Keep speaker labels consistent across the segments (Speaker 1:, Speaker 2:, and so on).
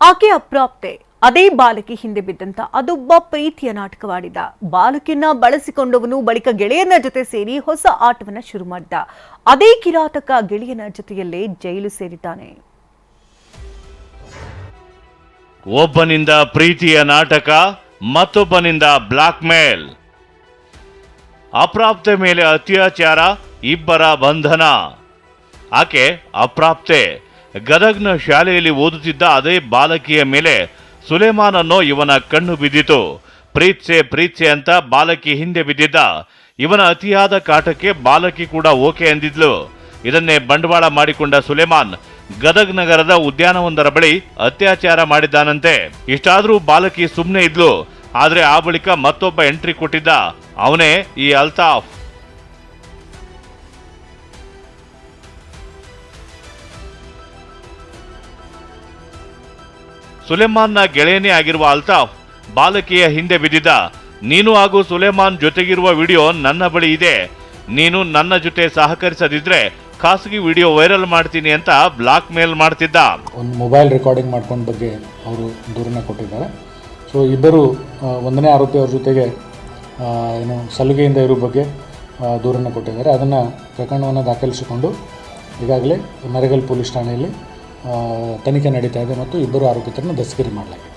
Speaker 1: ಆಕೆ ಅಪ್ರಾಪ್ತೆ. ಅದೇ ಬಾಲಕಿ ಹಿಂದೆ ಬಿದ್ದಂತ ಅದೊಬ್ಬ ಪ್ರೀತಿಯ ನಾಟಕವಾಡಿದ. ಬಾಲಕಿಯನ್ನ ಬಳಸಿಕೊಂಡವನು ಬಳಿಕ ಗೆಳೆಯನ ಜೊತೆ ಸೇರಿ ಹೊಸ ಆಟವನ್ನ ಶುರು ಮಾಡಿದ. ಅದೇ ಕಿರಾತಕ ಗೆಳೆಯನ ಜೊತೆಯಲ್ಲೇ ಜೈಲು ಸೇರಿದ್ದಾನೆ.
Speaker 2: ಒಬ್ಬನಿಂದ ಪ್ರೀತಿಯ ನಾಟಕ, ಮತ್ತೊಬ್ಬನಿಂದ ಬ್ಲಾಕ್ ಮೇಲ್. ಅಪ್ರಾಪ್ತೆ ಮೇಲೆ ಅತ್ಯಾಚಾರ, ಇಬ್ಬರ ಬಂಧನ. ಆಕೆ ಅಪ್ರಾಪ್ತೆ. ಗದಗ್ನ ಶಾಲೆಯಲ್ಲಿ ಓದುತ್ತಿದ್ದ ಅದೇ ಬಾಲಕಿಯ ಮೇಲೆ ಸುಲೇಮಾನ್ ಇವನ ಕಣ್ಣು ಬಿದ್ದಿತು. ಪ್ರೀತ್ಸೆ ಪ್ರೀತ್ಸೆ ಅಂತ ಬಾಲಕಿ ಹಿಂದೆ ಬಿದ್ದಿದ್ದ. ಇವನ ಅತಿಯಾದ ಕಾಟಕ್ಕೆ ಬಾಲಕಿ ಕೂಡ ಓಕೆ ಅಂದಿದ್ಲು. ಇದನ್ನೇ ಬಂಡವಾಳ ಮಾಡಿಕೊಂಡ ಸುಲೇಮಾನ್ ಗದಗ್ ನಗರದ ಉದ್ಯಾನವೊಂದರ ಬಳಿ ಅತ್ಯಾಚಾರ ಮಾಡಿದ್ದಾನಂತೆ. ಇಷ್ಟಾದರೂ ಬಾಲಕಿ ಸುಮ್ಮನೆ ಇದ್ಲು. ಆದರೆ ಆ ಬಳಿಕ ಮತ್ತೊಬ್ಬ ಎಂಟ್ರಿ ಕೊಟ್ಟಿದ್ದ. ಅವನೇ ಈ ಅಲ್ತಾಫ್. ಸುಲೇಮಾನ್ನ ಗೆಳೆಯನೇ ಆಗಿರುವ ಅಲ್ತಾಫ್ ಬಾಲಕಿಯ ಹಿಂದೆ ಬಿದ್ದಿದ್ದ. ನೀನು ಹಾಗೂ ಸುಲೇಮಾನ್ ಜೊತೆಗಿರುವ ವಿಡಿಯೋ ನನ್ನ ಬಳಿ ಇದೆ. ನೀನು ನನ್ನ ಜೊತೆ ಸಹಕರಿಸದಿದ್ರೆ ಖಾಸಗಿ ವಿಡಿಯೋ ವೈರಲ್ ಮಾಡ್ತೀನಿ ಅಂತ ಬ್ಲಾಕ್ ಮೇಲ್ ಮಾಡ್ತಿದ್ದ.
Speaker 3: ಒಂದು ಮೊಬೈಲ್ ರೆಕಾರ್ಡಿಂಗ್ ಮಾಡ್ಕೊಂಡ ಬಗ್ಗೆ ಅವರು ದೂರನ್ನ ಕೊಟ್ಟಿದ್ದಾರೆ. ಸೊ ಇಬ್ಬರು ಒಂದನೇ ಆರೋಪಿ ಅವ್ರ ಜೊತೆಗೆ ಏನು ಸಲುಗೆಯಿಂದ ಇರೋ ಬಗ್ಗೆ ದೂರನ್ನ ಕೊಟ್ಟಿದ್ದಾರೆ. ಅದನ್ನು ಪ್ರಕರಣವನ್ನು ದಾಖಲಿಸಿಕೊಂಡು ಈಗಾಗಲೇ ನರಗಲ್ ಪೊಲೀಸ್ ಠಾಣೆಯಲ್ಲಿ ತನಿಖೆ ನಡೀತಾ ಇದೆ ಮತ್ತು ಇಬ್ಬರು ಆರೋಪಿತರನ್ನು ದಸ್ತಗಿರಿ ಮಾಡಲಾಗಿದೆ.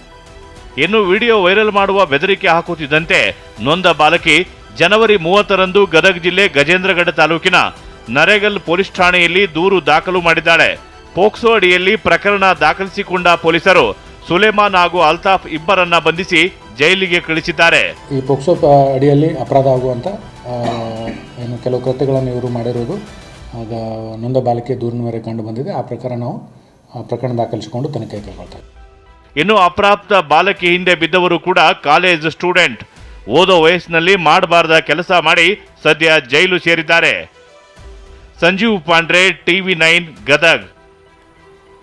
Speaker 2: ಇನ್ನು ವಿಡಿಯೋ ವೈರಲ್ ಮಾಡುವ ಬೆದರಿಕೆ ಹಾಕುತ್ತಿದ್ದಂತೆ ನೊಂದ ಬಾಲಕಿ ಜನವರಿ ಮೂವತ್ತರಂದು ಗದಗ ಜಿಲ್ಲೆ ಗಜೇಂದ್ರಗಡ ತಾಲೂಕಿನ ನರೇಗಲ್ ಪೊಲೀಸ್ ಠಾಣೆಯಲ್ಲಿ ದೂರು ದಾಖಲು ಮಾಡಿದ್ದಾಳೆ. ಪೋಕ್ಸೋ ಅಡಿಯಲ್ಲಿ ಪ್ರಕರಣ ದಾಖಲಿಸಿಕೊಂಡ ಪೊಲೀಸರು ಸುಲೇಮಾನ್ ಹಾಗೂ ಅಲ್ತಾಫ್ ಇಬ್ಬರನ್ನ ಬಂಧಿಸಿ ಜೈಲಿಗೆ ಕಳಿಸಿದ್ದಾರೆ.
Speaker 3: ಈ ಪೋಕ್ಸೋ ಅಡಿಯಲ್ಲಿ ಅಪರಾಧ ಆಗುವಂಥ ಏನು ಕೆಲವು ಕೃತ್ಯಗಳನ್ನು ಇವರು ಮಾಡಿರೋದು. ಆಗ ನೊಂದ ಬಾಲಕಿ ದೂರಿನವರೆಗೆ ಕಂಡು ಬಂದಿದೆ. ಆ ಪ್ರಕಾರ ನಾವು ಪ್ರಕರಣ ದಾಖಲಿಸಿಕೊಂಡು ತನಿಖೆ ಕೈಗೊಳ್ತಾರೆ.
Speaker 2: ಇನ್ನು ಅಪ್ರಾಪ್ತ ಬಾಲಕಿ ಹಿಂದೆ ಬಿದ್ದವರು ಕೂಡ ಕಾಲೇಜ್ ಸ್ಟೂಡೆಂಟ್. ಓದೋ ವಯಸ್ಸಿನಲ್ಲಿ ಮಾಡಬಾರದ ಕೆಲಸ ಮಾಡಿ ಸದ್ಯ ಜೈಲು ಸೇರಿದ್ದಾರೆ. Sanjeev Pandre, TV nine, Gadag.